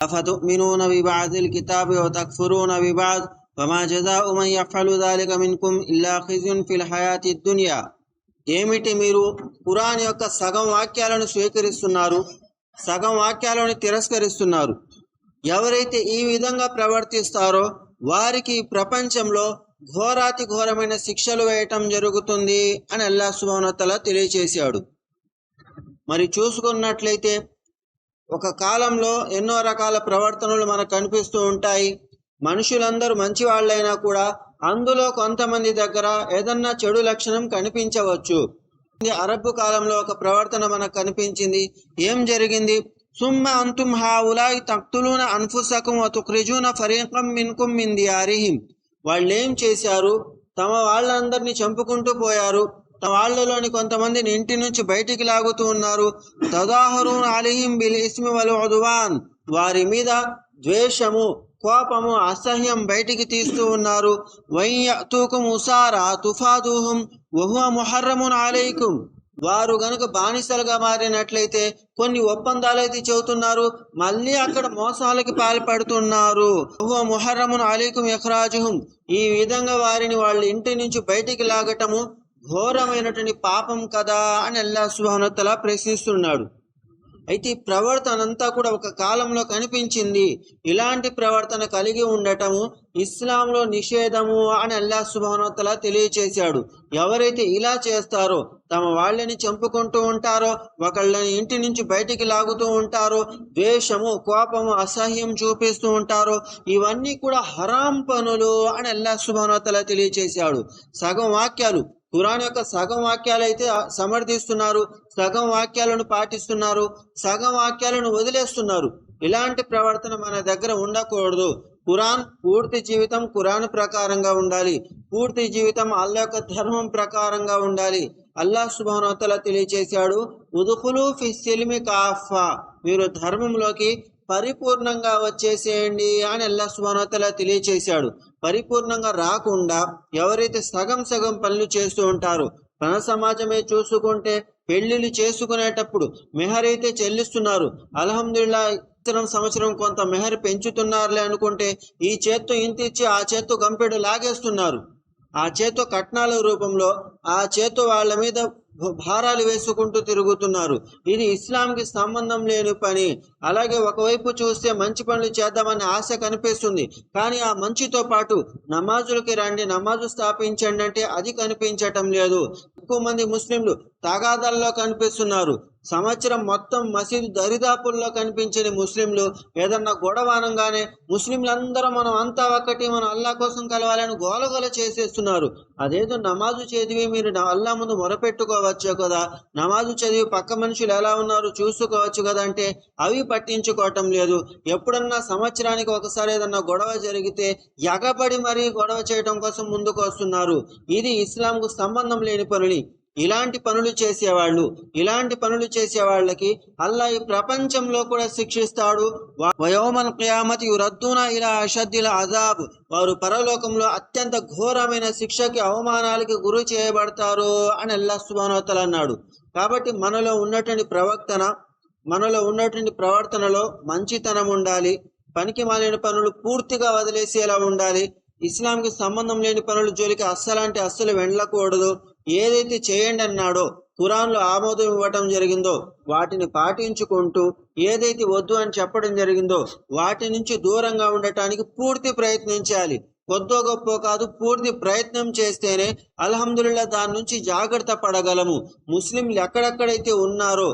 أفتؤمنون ببعض الكتاب وتكفرون ببعض وما جزاء من يفعل ذلك منكم إلا خزي في الحياة الدنيا ఏమిటి మీరు ఖురాన్ యొక్క సగం వాక్యాలను స్వీకరిస్తున్నారు సగం వాక్యాలను తిరస్కరిస్తున్నారు ఎవరైతే ఈ విధంగా ప్రవర్తిస్తారో వారికి ఈ ప్రపంచంలో ఘోరాతి ఘోరమైన శిక్షలు వేయటం జరుగుతుంది అని అల్లా సుభానతల తెలియచేశాడు మరి చూసుకున్నట్లయితే ఒక కాలంలో ఎన్నో రకాల ప్రవర్తనలు మనకు కనిపిస్తూ ఉంటాయి. మనుషులందరూ మంచి వాళ్ళైనా కూడా అందులో కొంతమంది దగ్గర ఏదన్నా చెడు లక్షణం కనిపించవచ్చు. ఇది అరబ్బు కాలంలో ఒక ప్రవర్తన మనకు కనిపించింది. ఏం జరిగింది? సుమ్మ అంతుం హావులాయి తక్తులూన అన్ఫుసకం తుక్రిజూన ఫరీకం మిన్కుం మింది దియారిహిం వాళ్ళు ఏం చేశారు? తమ వాళ్ళందరినీ చంపుకుంటూ పోయారు. వాళ్ళలోని కొంతమందిని ఇంటి నుంచి బయటికి లాగుతూ ఉన్నారు. తదాహరూన్ అలిహిం బిల్ ఇస్మి వల్ ఉద్వాన్. వారి మీద ద్వేషము కోపము అసహ్యం బయటికి తీస్తూ ఉన్నారు. వయ్యతూకుం ఉసారా తుఫాదూహం వహువ ముహర్రమున్ అలైకుం. వారు గనుక బానిసలుగా మారినట్లయితే కొన్ని ఒప్పందాలు అయితే చెబుతున్నారు. మళ్ళీ అక్కడ మోసాలకి పాల్పడుతున్నారు. వహువ ముహర్రమున్ అలైకుం ఇఖ్రాజుహుం. ఈ విధంగా వారిని వాళ్ళ ఇంటి నుంచి బయటికి లాగటము ఘోరమైనటువంటి పాపం కదా అని అల్లా సుహానతల ప్రశ్నిస్తున్నాడు. అయితే ఈ ప్రవర్తన అంతా కూడా ఒక కాలంలో కనిపించింది. ఇలాంటి ప్రవర్తన కలిగి ఉండటము ఇస్లాంలో నిషేధము అని అల్లా సుభానోత్తల తెలియచేశాడు. ఎవరైతే ఇలా చేస్తారో తమ వాళ్ళని చంపుకుంటూ ఉంటారో ఒకళ్ళని ఇంటి నుంచి బయటికి లాగుతూ ఉంటారో ద్వేషము కోపము అసహ్యం చూపిస్తూ ఉంటారో ఇవన్నీ కూడా హరాం పనులు అని అల్లా సుభానోత్తల తెలియచేశాడు. సగం వాక్యాలు ఖురాన్ యొక్క సగం వాక్యాలు అయితే సమర్థిస్తున్నారు సగం వాక్యాలను పాటిస్తున్నారు సగం వాక్యాలను వదిలేస్తున్నారు. ఇలాంటి ప్రవర్తన మన దగ్గర ఉండకూడదు. ఖురాన్ పూర్తి జీవితం ఖురాన్ ప్రకారంగా ఉండాలి. పూర్తి జీవితం అల్లా యొక్క ధర్మం ప్రకారంగా ఉండాలి. అల్లా సుభానోతల తెలియచేశాడు ఉదుకులు ఫి సిలిమి కాఫా. మీరు ధర్మంలోకి పరిపూర్ణంగా వచ్చేసేయండి అని అల్లా సుబానోతల తెలియచేశాడు. పరిపూర్ణంగా రాకుండా ఎవరైతే సగం సగం పనులు చేస్తూ ఉంటారో మన సమాజమే చూసుకుంటే పెళ్ళిళ్ళు చేసుకునేటప్పుడు మెహర్ అయితే చెల్లిస్తున్నారు. అలహమ్దుల్లా ఇతరం సంవత్సరం కొంత మెహర్ పెంచుతున్నారులే అనుకుంటే ఈ చేత్తో ఇంత ఇచ్చి ఆ చేత్తో గంపెడు లాగేస్తున్నారు. ఆ చేత్తో కట్నాల రూపంలో ఆ చేత్తో వాళ్ళ మీద భారాలు వేసుకుంటూ తిరుగుతున్నారు. ఇది ఇస్లాంకి సంబంధం లేని పని. అలాగే ఒకవైపు చూస్తే మంచి పనులు చేద్దామని ఆశ కనిపిస్తుంది. కానీ ఆ మంచితో పాటు నమాజులకి రండి నమాజు స్థాపించండి అంటే అది కనిపించటం లేదు. ఎక్కువ మంది ముస్లింలు తగాదాల్లో కనిపిస్తున్నారు. సంవత్సరం మొత్తం మసీదు దరిదాపుల్లో కనిపించని ముస్లింలు ఏదన్నా గొడవ అనగానే ముస్లింలందరూ మనం అంతా ఒక్కటి మనం అల్లా కోసం కలవాలని గోలగోల చేసేస్తున్నారు. అదేదో నమాజు చదివి మీరు నా- అల్లా ముందు మొరపెట్టుకోవచ్చు కదా? నమాజు చదివి పక్క మనుషులు ఎలా ఉన్నారు చూసుకోవచ్చు కదా అంటే అవి పట్టించుకోవటం లేదు. ఎప్పుడన్నా సంవత్సరానికి ఒకసారి ఏదన్నా గొడవ జరిగితే ఎగబడి మరీ గొడవ చేయడం కోసం ముందుకు వస్తున్నారు. ఇది ఇస్లాంకు సంబంధం లేని పనులు. ఇలాంటి పనులు చేసేవాళ్ళు ఇలాంటి పనులు చేసేవాళ్ళకి అల్లా ఈ ప్రపంచంలో కూడా శిక్షిస్తాడు. వయోమన్ క్యామతి రద్దున ఇలా అషద్దిల అజాబ్. వారు పరలోకంలో అత్యంత ఘోరమైన శిక్షకి అవమానాలకి గురి చేయబడతారు అని అల్లా సుబానోతల అన్నాడు. కాబట్టి మనలో ఉన్నటువంటి ప్రవర్తన మనలో ఉన్నటువంటి ప్రవర్తనలో మంచితనం ఉండాలి. పనికి మాలిన పనులు పూర్తిగా వదిలేసేలా ఉండాలి. ఇస్లాంకి సంబంధం లేని పనులు జోలికి అస్సలంటే అస్సలు వెళ్ళకూడదు. ఏదైతే చేయండి అన్నాడో ఖురాన్లో ఆమోదం ఇవ్వటం జరిగిందో వాటిని పాటించుకుంటూ ఏదైతే వద్దు అని చెప్పడం జరిగిందో వాటి నుంచి దూరంగా ఉండటానికి పూర్తి ప్రయత్నించాలి. కొద్దో గొప్ప కాదు పూర్తి ప్రయత్నం చేస్తేనే అల్హమ్దుల్లా దాని నుంచి జాగ్రత్త పడగలము. ముస్లింలు ఎక్కడెక్కడైతే ఉన్నారో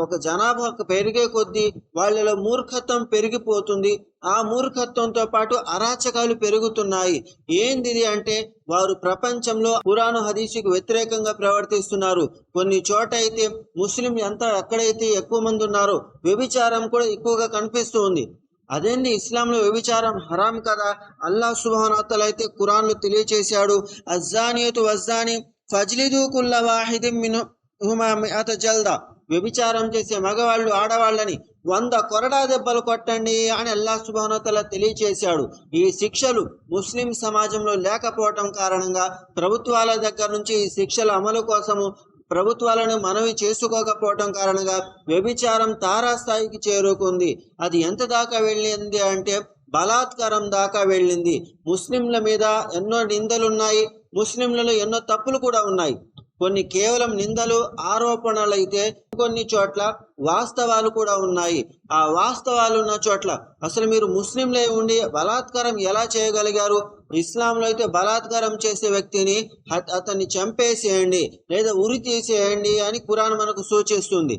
ఒక జనాభా పెరిగే కొద్దీ వాళ్ళలో మూర్ఖత్వం పెరిగిపోతుంది. ఆ మూర్ఖత్వంతో పాటు అరాచకాలు పెరుగుతున్నాయి. ఏందిది అంటే వారు ప్రపంచంలో పురాణ హదీసుకు వ్యతిరేకంగా ప్రవర్తిస్తున్నారు. కొన్ని చోట అయితే ముస్లిం ఎంత ఎక్కడైతే ఎక్కువ మంది ఉన్నారో వ్యభిచారం కూడా ఎక్కువగా కనిపిస్తూ ఉంది. అదేంది ఇస్లాంలో వ్యభిచారం? హరాం కదా. అల్లాహ్ సుబ్హానహు అయితే ఖురాన్లో తెలియచేశాడు అజ్జానియతు వజ్జాని ఫజ్లిదు కుల్ల వాహిదిన్ మిన్హుమా జల్దా. వ్యభిచారం చేసే మగవాళ్ళు ఆడవాళ్ళని వంద కొరడా దెబ్బలు కొట్టండి అని అల్లాహ్ సుబ్హానహు తెలియచేశాడు. ఈ శిక్షలు ముస్లిం సమాజంలో లేకపోవటం కారణంగా ప్రభుత్వాల దగ్గర నుంచి ఈ శిక్షల అమలు కోసము ప్రభుత్వాలను మనవి చేసుకోకపోవటం కారణంగా వ్యభిచారం తారాస్థాయికి చేరుకుంది. అది ఎంత దాకా వెళ్ళింది అంటే బలాత్కారం దాకా వెళ్ళింది. ముస్లింల మీద ఎన్నో నిందలున్నాయి. ముస్లింలలో ఎన్నో తప్పులు కూడా ఉన్నాయి. కొన్ని కేవలం నిందలు ఆరోపణలు అయితే కొన్ని చోట్ల వాస్తవాలు కూడా ఉన్నాయి. ఆ వాస్తవాలు ఉన్న చోట్ల అసలు మీరు ముస్లింలే ఉండి బలాత్కారం ఎలా చేయగలిగారు? ఇస్లాంలో అయితే బలాత్కారం చేసే వ్యక్తిని అతన్ని చంపేసేయండి లేదా ఉరి తీసేయండి అని కురాన్ మనకు సూచిస్తుంది.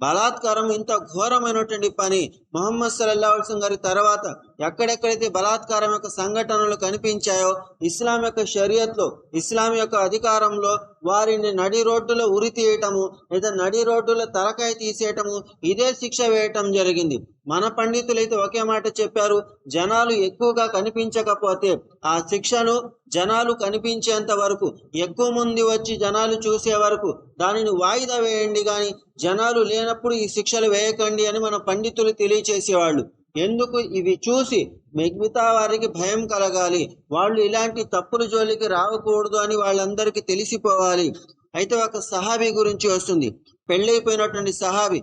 బలాత్కారం ఇంత ఘోరమైనటువంటి పని. మొహమ్మద్ సల్లల్లాహు గారి తర్వాత ఎక్కడెక్కడైతే బలాత్కారం యొక్క సంఘటనలు కనిపించాయో ఇస్లాం యొక్క షరియత్లో ఇస్లాం యొక్క అధికారంలో వారిని నడి రోడ్డులో ఉరి తీయటము లేదా నడి రోడ్డులో తలకాయ తీసేయటము ఇదే శిక్ష వేయటం జరిగింది. మన పండితులైతే ఒకే మాట చెప్పారు జనాలు ఎక్కువగా కనిపించకపోతే ఆ శిక్షను జనాలు కనిపించేంత వరకు ఎక్కువ మంది వచ్చి జనాలు చూసే వరకు దానిని వాయిదా వేయండి కానీ జనాలు లేనప్పుడు ఈ శిక్షలు వేయకండి అని మన పండితులు తెలియచేసేవాళ్ళు. ఎందుకు? ఇవి చూసి మిగతా వారికి భయం కలగాలి. వాళ్ళు ఇలాంటి తప్పుల జోలికి రావకూడదు అని వాళ్ళందరికీ తెలిసిపోవాలి. అయితే ఒక సహాబీ గురించి వస్తుంది. పెళ్ళైపోయినటువంటి సహాబీ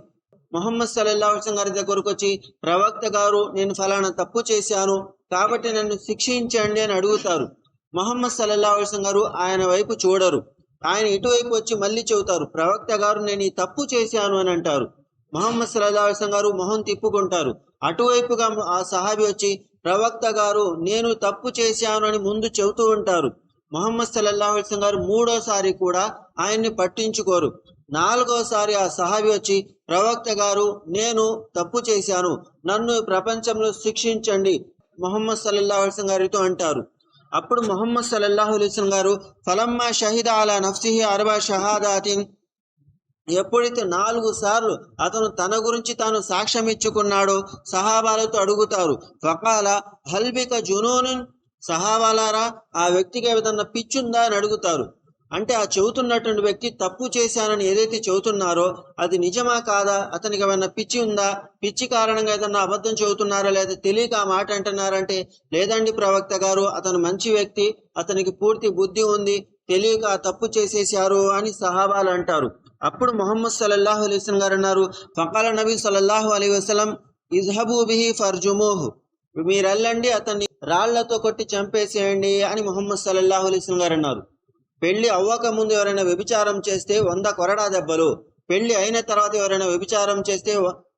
మొహమ్మద్ సల్లల్లా అలైహి గారి దగ్గరకు వచ్చి ప్రవక్త గారు నేను ఫలానా తప్పు చేశాను కాబట్టి నన్ను శిక్షించండి అని అడుగుతారు. మొహమ్మద్ సల్లల్లా అలైహి గారు ఆయన వైపు చూడరు. ఆయన ఇటువైపు వచ్చి మళ్ళీ చెబుతారు ప్రవక్త గారు నేను ఈ తప్పు చేశాను అని అంటారు. మొహమ్మద్ సల్లల్లాహు గారు మొహం తిప్పుకుంటారు. అటువైపుగా ఆ సహాబి వచ్చి ప్రవక్త గారు నేను తప్పు చేశాను అని ముందు చెబుతూ ఉంటారు. మొహమ్మద్ సల్లల్లాహు గారు మూడోసారి కూడా ఆయన్ని పట్టించుకోరు. నాలుగోసారి ఆ సహాబి వచ్చి ప్రవక్త గారు నేను తప్పు చేశాను. నన్ను ప్రపంచంలో శిక్షించండి. మొహమ్మద్ సల్లల్లాహు అలైహి గారితో అంటారు. అప్పుడు మొహమ్మద్ సల్లల్లాహు అలైహి గారు ఫలమ్మా షహీద్ అలా నఫ్సిహి అరబా షహాదాతిన్. ఎప్పుడైతే నాలుగు సార్లు అతను తన గురించి తాను సాక్ష్యం ఇచ్చుకున్నాడో సహాబాలతో అడుగుతారు ఫకాల హల్బిక జునూన్ సహాబాలారా ఆ వ్యక్తికి ఏదన్నా పిచ్చుందా అని అడుగుతారు. అంటే ఆ చెబుతున్నటువంటి వ్యక్తి తప్పు చేశానని ఏదైతే చెబుతున్నారో అది నిజమా కాదా? అతనికి ఏమైనా పిచ్చి ఉందా? పిచ్చి కారణంగా ఏదన్నా అబద్ధం చెబుతున్నారా? లేదా తెలియక ఆ మాట అంటున్నారంటే లేదండి ప్రవక్త గారు అతను మంచి వ్యక్తి అతనికి పూర్తి బుద్ధి ఉంది తెలియక ఆ తప్పు చేసేసారు అని సహాబాలు అంటారు. అప్పుడు మొహమ్మద్ సల్లల్లాహు అలైహి గారు అన్నారు ఫకాల నబీ సల్లల్లాహు అలీ వసలం ఇజహబూబిహి ఫర్జుమోహు మీరు వెళ్ళండి అతన్ని రాళ్ళతో కొట్టి చంపేసేయండి అని మొహమ్మద్ సల్లల్లాహు అలైహి గారు అన్నారు. పెళ్ళి అవ్వక ముందు ఎవరైనా వ్యభిచారం చేస్తే వంద కొరడా దెబ్బలు. పెళ్ళి అయిన తర్వాత ఎవరైనా వ్యభిచారం చేస్తే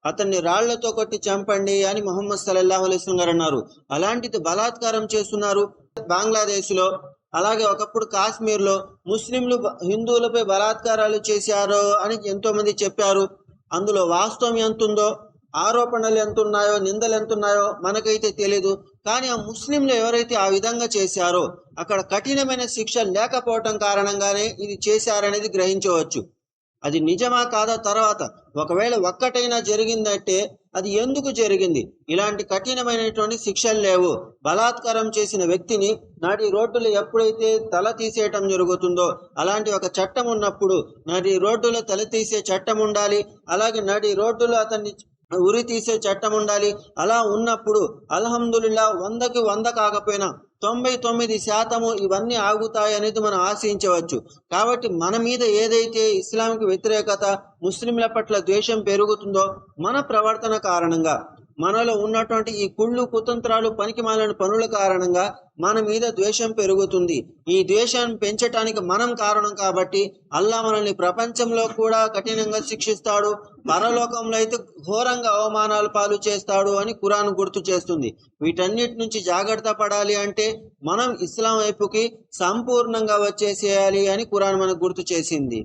అతన్ని రాళ్ళతో కొట్టి చంపండి అని మొహమ్మద్ సల్లల్లాహు అలైహి గారు అన్నారు. అలాంటిది బలాత్కారం చేస్తున్నారు బంగ్లాదేశ్లో అలాగే ఒకప్పుడు కాశ్మీర్లో ముస్లింలు హిందువులపై బలాత్కారాలు చేశారు అని ఎంతో మంది చెప్పారు. అందులో వాస్తవం ఎంత ఉందో ఆరోపణలు ఎంత ఉన్నాయో నిందలు ఎంత ఉన్నాయో మనకైతే తెలీదు. కానీ ఆ ముస్లింలు ఎవరైతే ఆ విధంగా చేశారో అక్కడ కఠినమైన శిక్ష లేకపోవటం కారణంగానే ఇది చేశారనేది గ్రహించవచ్చు. అది నిజమా కాదా తర్వాత? ఒకవేళ ఒక్కటైనా జరిగిందంటే అది ఎందుకు జరిగింది? ఇలాంటి కఠినమైనటువంటి శిక్షలు లేవు. బలాత్కారం చేసిన వ్యక్తిని నాటి రోడ్డులో ఎప్పుడైతే తల తీసేయటం జరుగుతుందో అలాంటి ఒక చట్టం ఉన్నప్పుడు నాటి రోడ్డులో తల తీసే చట్టం ఉండాలి. అలాగే నడి రోడ్డులో అతన్ని ఉరి తీసే చట్టం ఉండాలి. అలా ఉన్నప్పుడు అల్హమ్దుల్లా వందకి వంద కాకపోయినా తొంభై తొమ్మిది శాతము ఇవన్నీ ఆగుతాయి అనేది మనం ఆశించవచ్చు. కాబట్టి మన మీద ఏదైతే ఇస్లాంకి వ్యతిరేకత ముస్లింల పట్ల ద్వేషం పెరుగుతుందో మన ప్రవర్తన కారణంగా మనలో ఉన్నటువంటి ఈ కుళ్ళు కుతంత్రాలు పనికిమాలిన పనుల కారణంగా మన మీద ద్వేషం పెరుగుతుంది. ఈ ద్వేషాన్ని పెంచటానికి మనం కారణం కాబట్టి అల్లా మనల్ని ప్రపంచంలో కూడా కఠినంగా శిక్షిస్తాడు. పరలోకంలో అయితే ఘోరంగా అవమానాలు పాలు చేస్తాడు అని ఖురాన్ గుర్తు చేస్తుంది. వీటన్నిటి నుంచి జాగ్రత్త పడాలి అంటే మనం ఇస్లాం వైపుకి సంపూర్ణంగా వచ్చేసేయాలి అని ఖురాన్ మనకు గుర్తు చేసింది.